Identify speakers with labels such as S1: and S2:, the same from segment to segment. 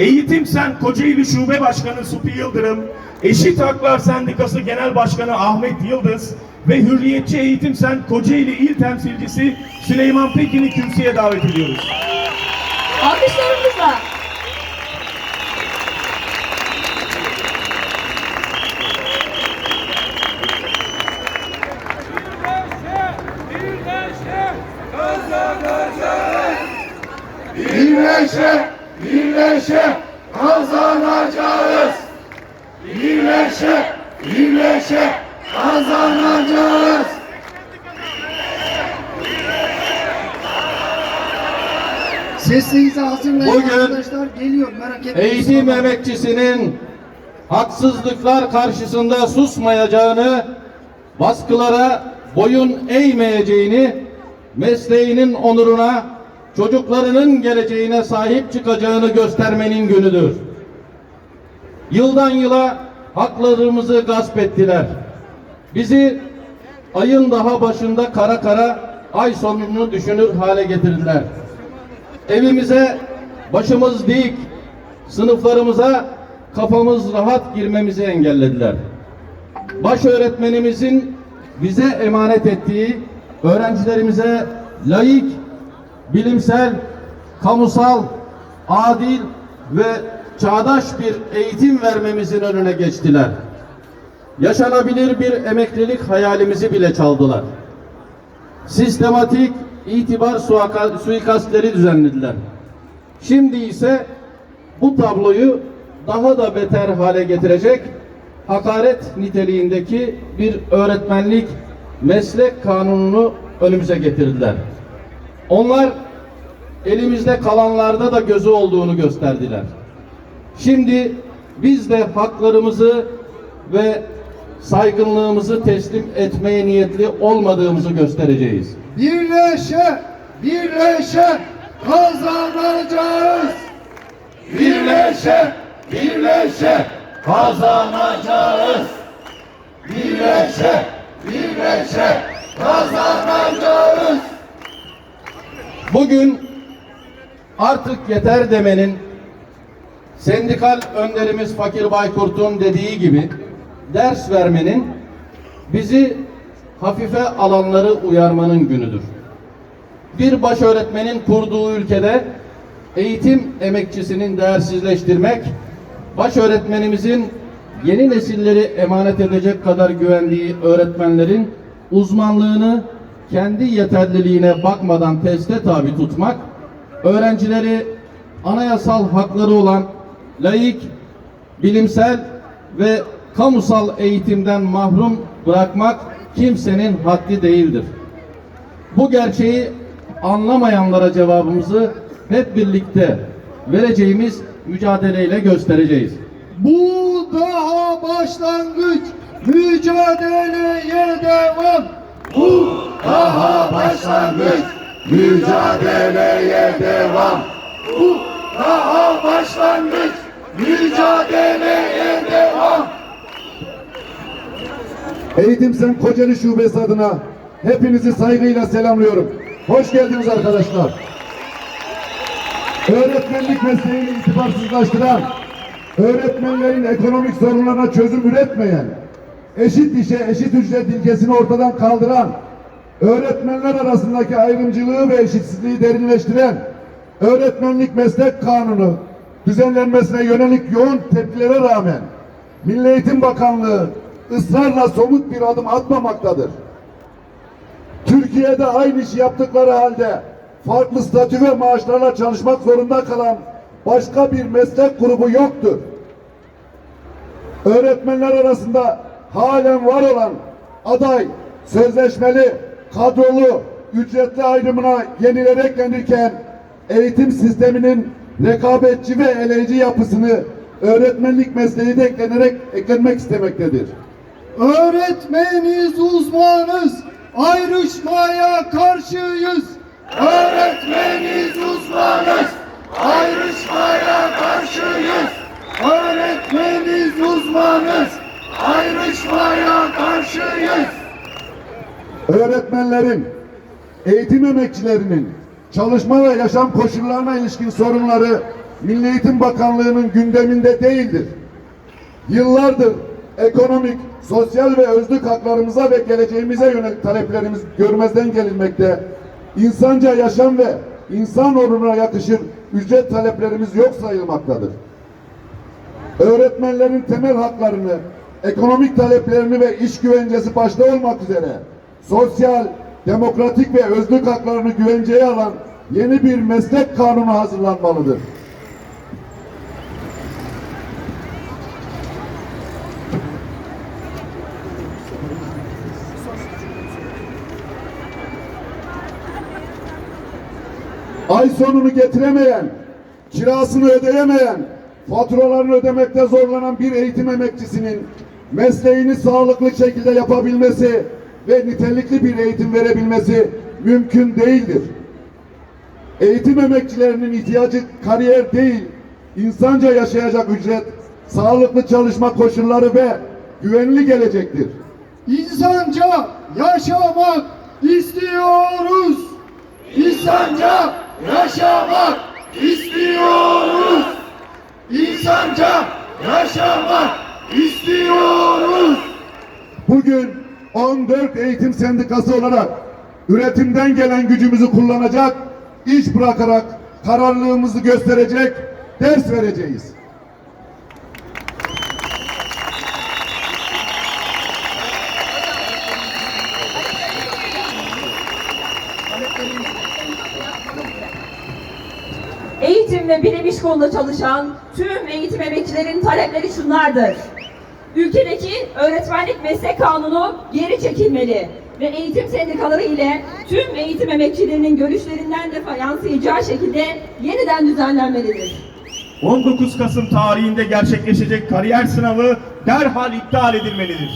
S1: Eğitim Sen Kocaeli Şube Başkanı Supi Yıldırım, Eşit Haklar Sendikası Genel Başkanı Ahmet Yıldız ve Hürriyetçi Eğitim Sen Kocaeli İl Temsilcisi Süleyman Pekin'i kürsüye davet ediyoruz.
S2: Alkışlarımızla.
S3: Birleşe, birleşe kazanacağız. Birleşe, birleşe kazanacağız.
S4: Sesinizi hazırlayın
S5: Bugün
S4: arkadaşlar. Geliyor merak etmeyin.
S5: Eğitim emekçisinin haksızlıklar karşısında susmayacağını, baskılara boyun eğmeyeceğini, mesleğinin onuruna, çocuklarının geleceğine sahip çıkacağını göstermenin günüdür. Yıldan yıla haklarımızı gasp ettiler. Bizi ayın daha başında kara kara ay sonunu düşünür hale getirdiler. Evimize başımız dik, sınıflarımıza kafamız rahat girmemizi engellediler. Baş öğretmenimizin bize emanet ettiği öğrencilerimize layık, bilimsel, kamusal, adil ve çağdaş bir eğitim vermemizin önüne geçtiler. Yaşanabilir bir emeklilik hayalimizi bile çaldılar sistematik itibar suikastleri düzenlediler. Şimdi ise bu tabloyu daha da beter hale getirecek hakaret niteliğindeki bir öğretmenlik meslek kanununu önümüze getirdiler. Onlar elimizde kalanlarda da gözü olduğunu gösterdiler. Şimdi biz de haklarımızı ve saygınlığımızı teslim etmeye niyetli olmadığımızı göstereceğiz.
S3: Birleşe, birleşe kazanacağız. Birleşe, birleşe kazanacağız. Birleşe, birleşe kazanacağız.
S5: Bugün artık yeter demenin sendikal önderimiz Fakir Baykurt'un dediği gibi ders vermenin bizi hafife alanları uyarmanın günüdür. Bir baş öğretmenin kurduğu ülkede eğitim emekçisinin değersizleştirmek, baş öğretmenimizin yeni nesilleri emanet edecek kadar güvendiği öğretmenlerin uzmanlığını kendi yeterliliğine bakmadan teste tabi tutmak, öğrencileri anayasal hakları olan layık, bilimsel ve kamusal eğitimden mahrum bırakmak kimsenin haddi değildir. Bu gerçeği anlamayanlara cevabımızı hep birlikte vereceğimiz mücadeleyle göstereceğiz.
S3: Bu daha başlangıç. Mücadeleye devam. Bu daha başlangıç. Mücadeleye devam. Bu daha başlangıç. Mücadeleye devam.
S6: Eğitim Sen Kocaeli Şubesi adına hepinizi saygıyla selamlıyorum. Hoş geldiniz arkadaşlar. Öğretmenlik mesleğini itibarsızlaştıran, öğretmenlerin ekonomik sorunlarına çözüm üretmeyen, eşit işe eşit ücret ilkesini ortadan kaldıran, öğretmenler arasındaki ayrımcılığı ve eşitsizliği derinleştiren, öğretmenlik meslek kanunu düzenlenmesine yönelik yoğun tepkilere rağmen Milli Eğitim Bakanlığı ısrarla somut bir adım atmamaktadır. Türkiye'de aynı işi yaptıkları halde farklı statü ve maaşlarla çalışmak zorunda kalan başka bir meslek grubu yoktur. Öğretmenler arasında halen var olan aday, sözleşmeli, kadrolu, ücretli ayrımına yeniler eklenirken eğitim sisteminin rekabetçi ve eleyici yapısını öğretmenlik mesleği de eklenerek eklenmek istemektedir.
S3: Öğretmeniz uzmanız. Ayrışmaya karşıyız. Öğretmeniz uzmanız. Ayrışmaya karşıyız. Öğretmeniz uzmanız. Ayrışmaya karşıyız.
S6: öğretmenlerin, eğitim emekçilerinin çalışma ve yaşam koşullarına ilişkin sorunları Milli Eğitim Bakanlığı'nın gündeminde değildir. Yıllardır ekonomik, sosyal ve özlük haklarımıza ve geleceğimize yönelik taleplerimiz görmezden gelinmekte. İnsanca yaşam ve insan onuruna yakışır ücret taleplerimiz yok sayılmaktadır. Öğretmenlerin temel haklarını, ekonomik taleplerini ve iş güvencesi başta olmak üzere sosyal, demokratik ve özlük haklarını güvenceye alan yeni bir meslek kanunu hazırlanmalıdır. ay sonunu getiremeyen, kirasını ödeyemeyen, faturalarını ödemekte zorlanan bir eğitim emekçisinin mesleğini sağlıklı şekilde yapabilmesi ve nitelikli bir eğitim verebilmesi mümkün değildir. Eğitim emekçilerinin ihtiyacı kariyer değil, insanca yaşayacak ücret, sağlıklı çalışma koşulları ve güvenli gelecektir.
S3: İnsanca yaşamak istiyoruz. İnsanca yaşamak istiyoruz. İnsanca yaşamak istiyoruz.
S6: Bugün 14 eğitim sendikası olarak üretimden gelen gücümüzü kullanacak, iş bırakarak kararlılığımızı gösterecek, ders vereceğiz.
S2: Eğitim ve bilim iş kolunda çalışan tüm eğitim emekçilerin talepleri şunlardır. Ülkedeki öğretmenlik meslek kanunu geri çekilmeli ve eğitim sendikaları ile tüm eğitim emekçilerinin görüşlerinden de yansıyacağı şekilde yeniden düzenlenmelidir.
S1: 19 Kasım tarihinde gerçekleşecek kariyer sınavı derhal iptal edilmelidir.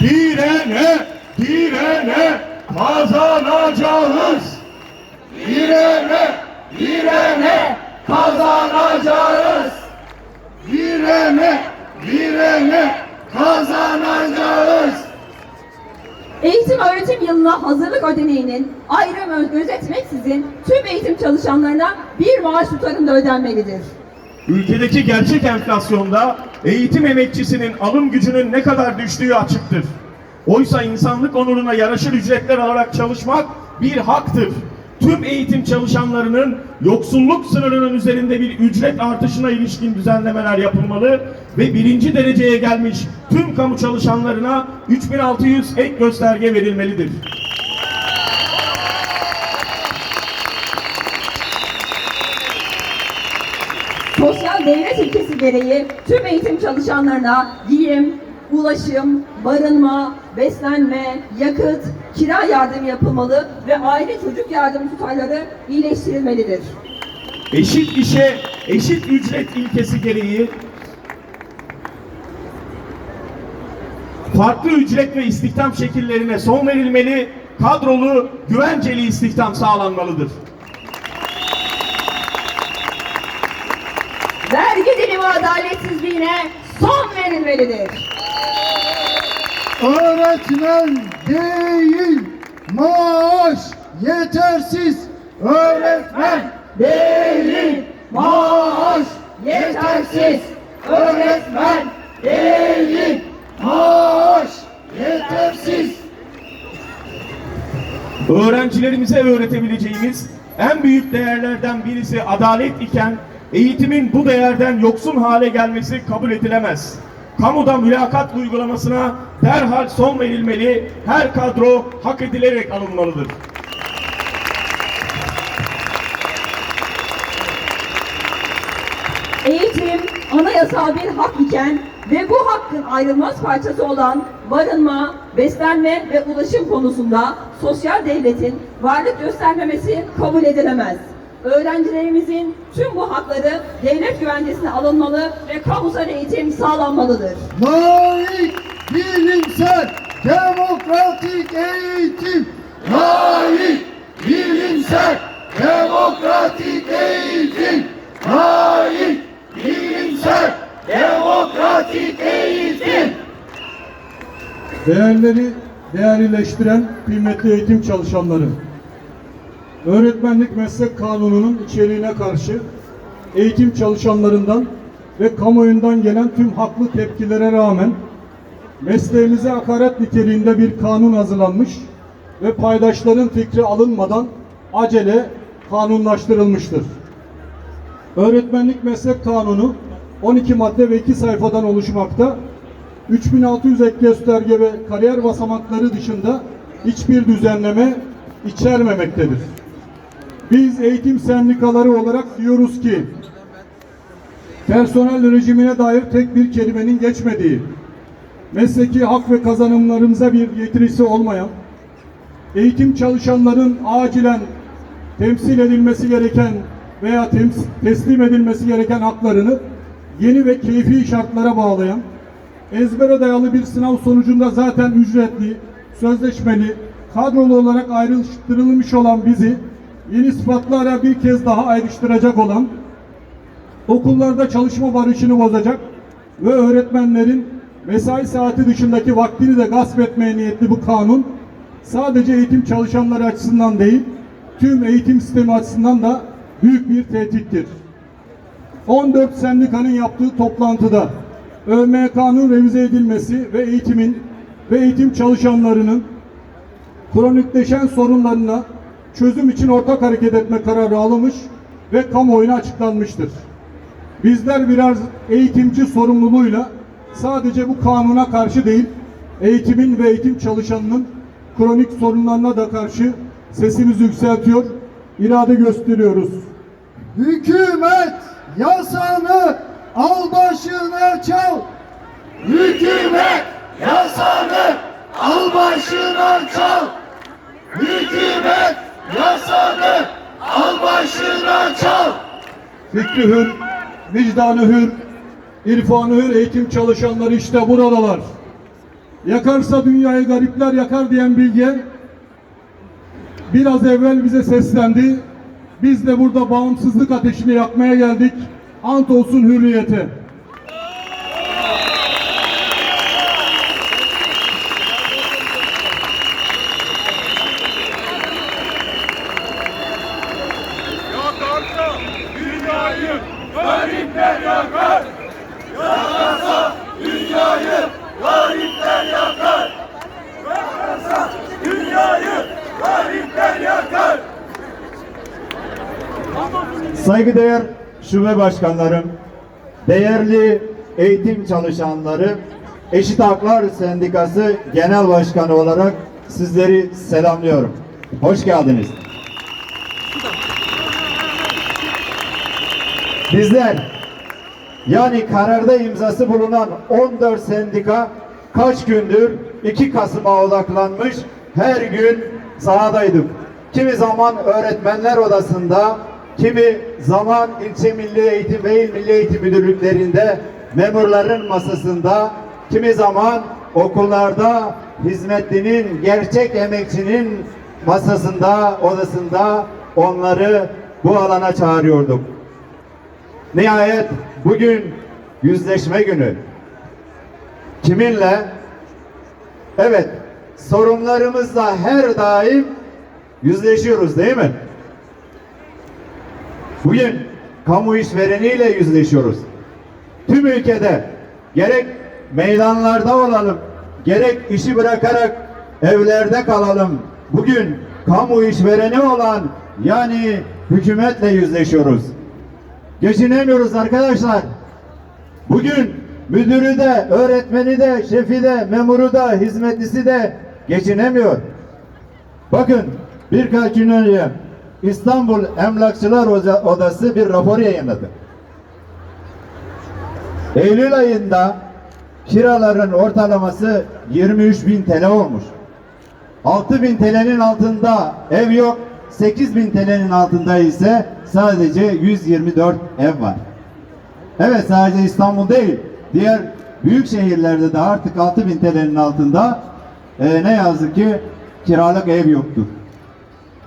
S1: Direne, direne kazanacağız.
S3: Direne, direne kazanacağız. Direne, direne kazanacağız.
S2: Eğitim öğretim yılına hazırlık ödeneğinin ayrım gözetmeksizin tüm eğitim çalışanlarına bir maaş tutarında ödenmelidir.
S1: Ülkedeki gerçek enflasyonda eğitim emekçisinin alım gücünün ne kadar düştüğü açıktır. Oysa insanlık onuruna yaraşır ücretler alarak çalışmak bir haktır. Tüm eğitim çalışanlarının yoksulluk sınırının üzerinde bir ücret artışına ilişkin düzenlemeler yapılmalı ve birinci dereceye gelmiş tüm kamu çalışanlarına 3600 ek gösterge verilmelidir.
S2: Sosyal devlet ilkesi gereği tüm eğitim çalışanlarına giyim, ulaşım, barınma, beslenme, yakıt, kira yardımı yapılmalı ve aile çocuk yardım tutarları iyileştirilmelidir.
S1: Eşit işe eşit ücret ilkesi gereği farklı ücret ve istihdam şekillerine son verilmeli, kadrolu, güvenceli istihdam sağlanmalıdır.
S2: Vergi dilimi adaletsizliğine son verilmelidir.
S3: Öğretmen değil, maaş yetersiz. Öğretmen değil, maaş yetersiz. Öğretmen değil, maaş yetersiz.
S1: Öğrencilerimize öğretebileceğimiz en büyük değerlerden birisi adalet iken eğitimin bu değerden yoksun hale gelmesi kabul edilemez. Kamuda mülakat uygulamasına derhal son verilmeli, her kadro hak edilerek alınmalıdır.
S2: Eğitim anayasal bir hak iken ve bu hakkın ayrılmaz parçası olan barınma, beslenme ve ulaşım konusunda sosyal devletin varlık göstermemesi kabul edilemez. Öğrencilerimizin tüm bu hakları devlet güvencesine alınmalı ve kamusal eğitim sağlanmalıdır.
S3: Layık, bilimsel, demokratik eğitim. Layık, bilimsel, demokratik eğitim. Layık, bilimsel, demokratik eğitim.
S7: Değerleri değerlileştiren kıymetli eğitim çalışanları. Öğretmenlik Meslek Kanunu'nun içeriğine karşı eğitim çalışanlarından ve kamuoyundan gelen tüm haklı tepkilere rağmen mesleğimize hakaret niteliğinde bir kanun hazırlanmış ve paydaşların fikri alınmadan acele kanunlaştırılmıştır. Öğretmenlik Meslek Kanunu 12 madde ve 2 sayfadan oluşmakta. 3600 ek gösterge ve kariyer basamakları dışında hiçbir düzenleme içermemektedir. Biz eğitim sendikaları olarak diyoruz ki personel rejimine dair tek bir kelimenin geçmediği, mesleki hak ve kazanımlarımıza bir getirisi olmayan, eğitim çalışanların acilen temsil edilmesi gereken veya teslim edilmesi gereken haklarını yeni ve keyfi şartlara bağlayan, ezbere dayalı bir sınav sonucunda zaten ücretli, sözleşmeli, kadrolu olarak ayrıştırılmış olan bizi yeni sıfatlarla bir kez daha ayrıştıracak olan, okullarda çalışma barışını bozacak ve öğretmenlerin mesai saati dışındaki vaktini de gasp etmeye niyetli bu kanun sadece eğitim çalışanları açısından değil, tüm eğitim sistemi açısından da büyük bir tehdittir. 14 sendikanın yaptığı toplantıda ÖMK'nın revize edilmesi ve eğitimin ve eğitim çalışanlarının kronikleşen sorunlarına çözüm için ortak hareket etme kararı alınmış ve kamuoyuna açıklanmıştır. Bizler birer eğitimci sorumluluğuyla sadece bu kanuna karşı değil, eğitimin ve eğitim çalışanının kronik sorunlarına da karşı sesimizi yükseltiyor, irade gösteriyoruz.
S3: Hükümet yasanı al başına çal. Hükümet yasanı al başına çal. Hükümet yasanı al başına çal.
S7: Fikri hür, vicdanı hür, irfanı hür eğitim çalışanları işte buradalar. Yakarsa dünyayı garipler yakar diyen bilge biraz evvel bize seslendi. Biz de burada bağımsızlık ateşini yakmaya geldik. Ant olsun hürriyete.
S8: Saygıdeğer şube başkanlarım, değerli eğitim çalışanları, Eşit Haklar Sendikası Genel Başkanı olarak sizleri selamlıyorum. Hoş geldiniz. Bizler yani kararda imzası bulunan 14 sendika kaç gündür 2 Kasım'a odaklanmış her gün sahadaydık. Kimi zaman öğretmenler odasında, kimi zaman ilçe milli eğitim ve il milli eğitim müdürlüklerinde memurların masasında, kimi zaman okullarda hizmetlinin, gerçek emekçinin masasında, odasında onları bu alana çağırıyorduk. Nihayet bugün yüzleşme günü. Kiminle? Evet, sorunlarımızla her daim yüzleşiyoruz değil mi? Bugün kamu işvereniyle yüzleşiyoruz. Tüm ülkede gerek meydanlarda olalım, gerek işi bırakarak evlerde kalalım. Bugün kamu işvereni olan yani hükümetle yüzleşiyoruz. Geçinemiyoruz arkadaşlar. Bugün müdürü de, öğretmeni de, şefi de, memuru da, hizmetlisi de geçinemiyor. Bakın birkaç gün önce İstanbul Emlakçılar Oda- Odası bir rapor yayınladı. Eylül ayında kiraların ortalaması 23 bin TL olmuş. 6 bin TL'nin altında ev yok, 8 bin TL'nin altında ise sadece 124 ev var. Evet sadece İstanbul değil, diğer büyük şehirlerde de artık 6 bin TL'nin altında e, ne yazık ki kiralık ev yoktur.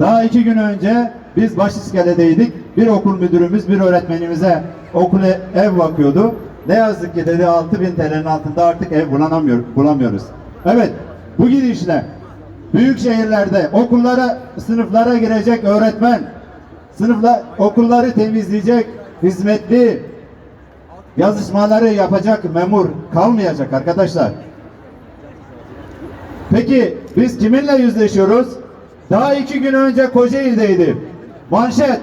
S8: Daha iki gün önce biz Başiskele'deydik. Bir okul müdürümüz bir öğretmenimize okula ev bakıyordu. Ne yazık ki dedi 6 bin TL'nin altında artık ev bulamıyor, bulamıyoruz. Evet, bu gidişle büyük şehirlerde okullara, sınıflara girecek öğretmen, sınıfla okulları temizleyecek hizmetli yazışmaları yapacak memur kalmayacak arkadaşlar. Peki biz kiminle yüzleşiyoruz? Daha iki gün önce Kocaeli'deydi. Manşet.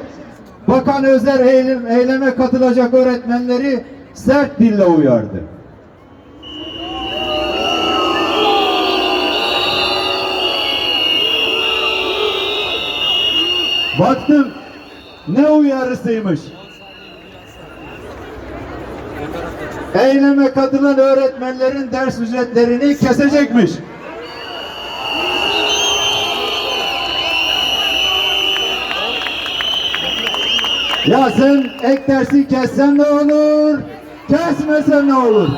S8: Bakan eylem, eyleme katılacak öğretmenleri sert dille uyardı. Baktım ne uyarısıymış. Eyleme katılan öğretmenlerin ders ücretlerini kesecekmiş. Ya sen ek dersi kessen ne olur? Kesmesen ne olur?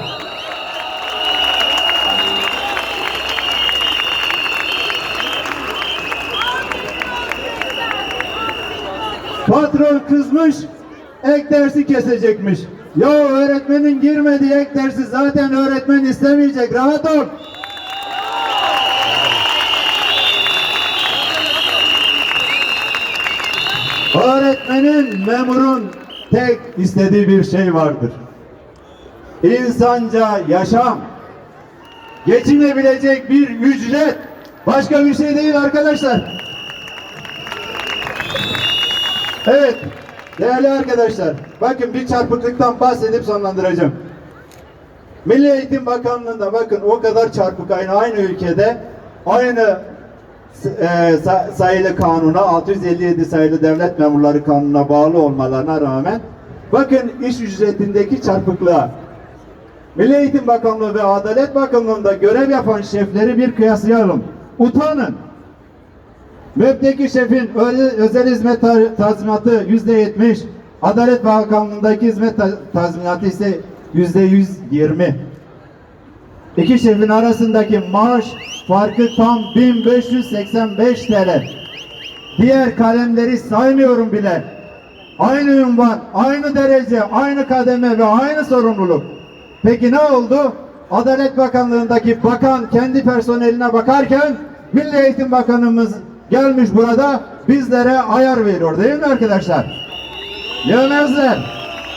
S8: Patron kızmış, ek dersi kesecekmiş. Ya öğretmenin girmediği ek dersi zaten öğretmen istemeyecek. Rahat ol. Öğretmenin, memurun tek istediği bir şey vardır. İnsanca yaşam. Geçinebilecek bir ücret. Başka bir şey değil arkadaşlar. Evet, değerli arkadaşlar, bakın bir çarpıklıktan bahsedip sonlandıracağım. Milli Eğitim Bakanlığı'nda bakın o kadar çarpık aynı aynı ülkede aynı e, sa- sayılı kanuna 657 sayılı devlet memurları kanununa bağlı olmalarına rağmen bakın iş ücretindeki çarpıklığa Milli Eğitim Bakanlığı ve Adalet Bakanlığı'nda görev yapan şefleri bir kıyaslayalım. Utanın. MEB'deki şefin özel, hizmet ta- tazminatı yüzde yetmiş, Adalet Bakanlığı'ndaki hizmet ta- tazminatı ise yüzde yüz yirmi. İki şefin arasındaki maaş farkı tam 1585 TL. Diğer kalemleri saymıyorum bile. Aynı ünvan, aynı derece, aynı kademe ve aynı sorumluluk. Peki ne oldu? Adalet Bakanlığı'ndaki bakan kendi personeline bakarken Milli Eğitim Bakanımız gelmiş burada bizlere ayar veriyor değil mi arkadaşlar? Yemezler.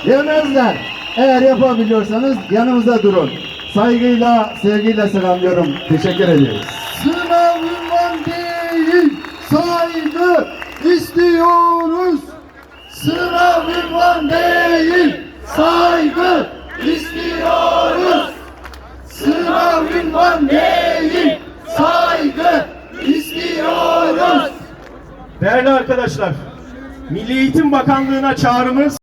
S8: Yemezler. Eğer yapabiliyorsanız yanımızda durun. Saygıyla, sevgiyle selamlıyorum. Teşekkür ediyoruz.
S3: Sınav ünvan değil, saygı istiyoruz. Sınav ünvan değil, saygı istiyoruz. Sınav ünvan değil, saygı istiyoruz.
S1: Değerli arkadaşlar, Milli Eğitim Bakanlığı'na çağrımız